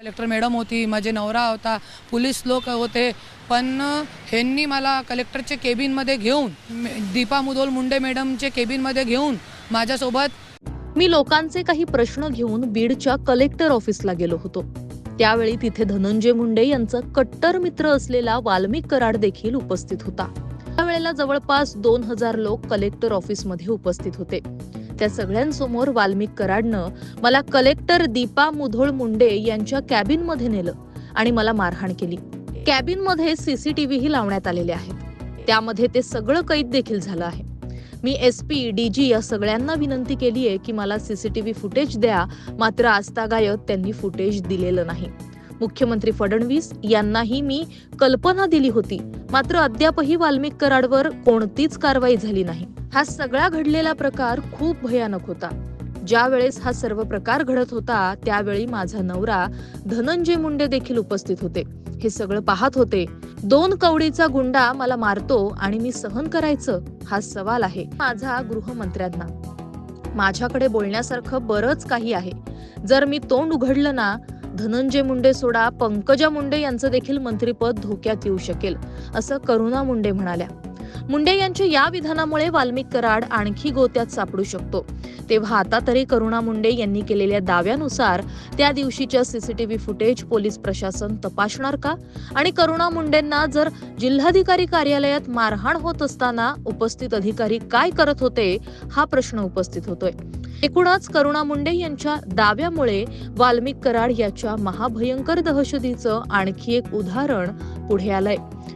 Collector madam होती माझे नवरा होता पोलीस लोक होते पण ह्यांनी मला कलेक्टरच्या केबिनमध्ये घेऊन दीपा मुदोल मुंडे मॅडमचे केबिनमध्ये घेऊन माझ्यासोबत मी लोकांचे काही प्रश्न घेऊन बीडच्या कलेक्टर ऑफिसला गेलो होतो. त्यावेळी तिथे धनंजय मुंडे यांचा कट्टर मित्र असलेला वाल्मिक कराड देखील उपस्थित होता. त्यावेळेला जवळपास दोन हजार लोक कलेक्टर ऑफिसमध्ये उपस्थित होते. त्या सगळ्यांसमोर वाल्मिक कराडनं मला कलेक्टर दीपा मुधोळ मुंडे यांच्या कॅबिनमध्ये नेलं आणि मला मारहाण केली. कॅबिनमध्ये सीसीटीव्हीही लावण्यात आलेले आहेत. त्यामध्ये ते सगळं कैद देखील झालं आहे. मी एस पी डी जी या सगळ्यांना विनंती केली आहे की मला सीसीटीव्ही फुटेज द्या मात्र आजतागायत त्यांनी फुटेज दिलेलं नाही. मुख्यमंत्री फडणवीस यांनाही मी कल्पना दिली होती. मात्र अद्यापही वाल्मिक कराडवर कोणतीच कारवाई झाली नाही. हा सगळा घडलेला प्रकार खूप भयानक होता. ज्या वेळेस हा सर्व प्रकार घडत होता त्यावेळी माझा नवरा धनंजय मुंडे देखील उपस्थित होते. हे सगळं पाहत होते. दोन कवडीचा गुंडा मला मारतो आणि मी सहन करायचं हा सवाल आहे माझा गृहमंत्र्यांना. माझ्याकडे बोलण्यासारखं बरंच काही आहे. जर मी तोंड उघडलं ना धनंजय मुंडे सोडा पंकजा मुंडे यांचं देखील मंत्रीपद धोक्यात येऊ शकेल असं करुणा मुंडे म्हणाल्या. मुंडे यांच्या या विधानामुळे वाल्मिक कराड आणखी गोत्यात सापडू शकतो. तेव्हा आता तरी करुणा मुंडे यांनी केलेल्या दाव्यानुसार त्या दिवशीच्या सीसीटीव्ही फुटेज पोलीस प्रशासन तपासणार का? आणि करुणा मुंडेंना जर जिल्हाधिकारी कार्यालयात मारहाण होत असताना उपस्थित अधिकारी काय करत होते हा प्रश्न उपस्थित होतोय. एकूणच करुणा मुंडे यांच्या दाव्यामुळे वाल्मिक कराड याच्या महाभयंकर दहशतीचं आणखी एक उदाहरण पुढे आलंय.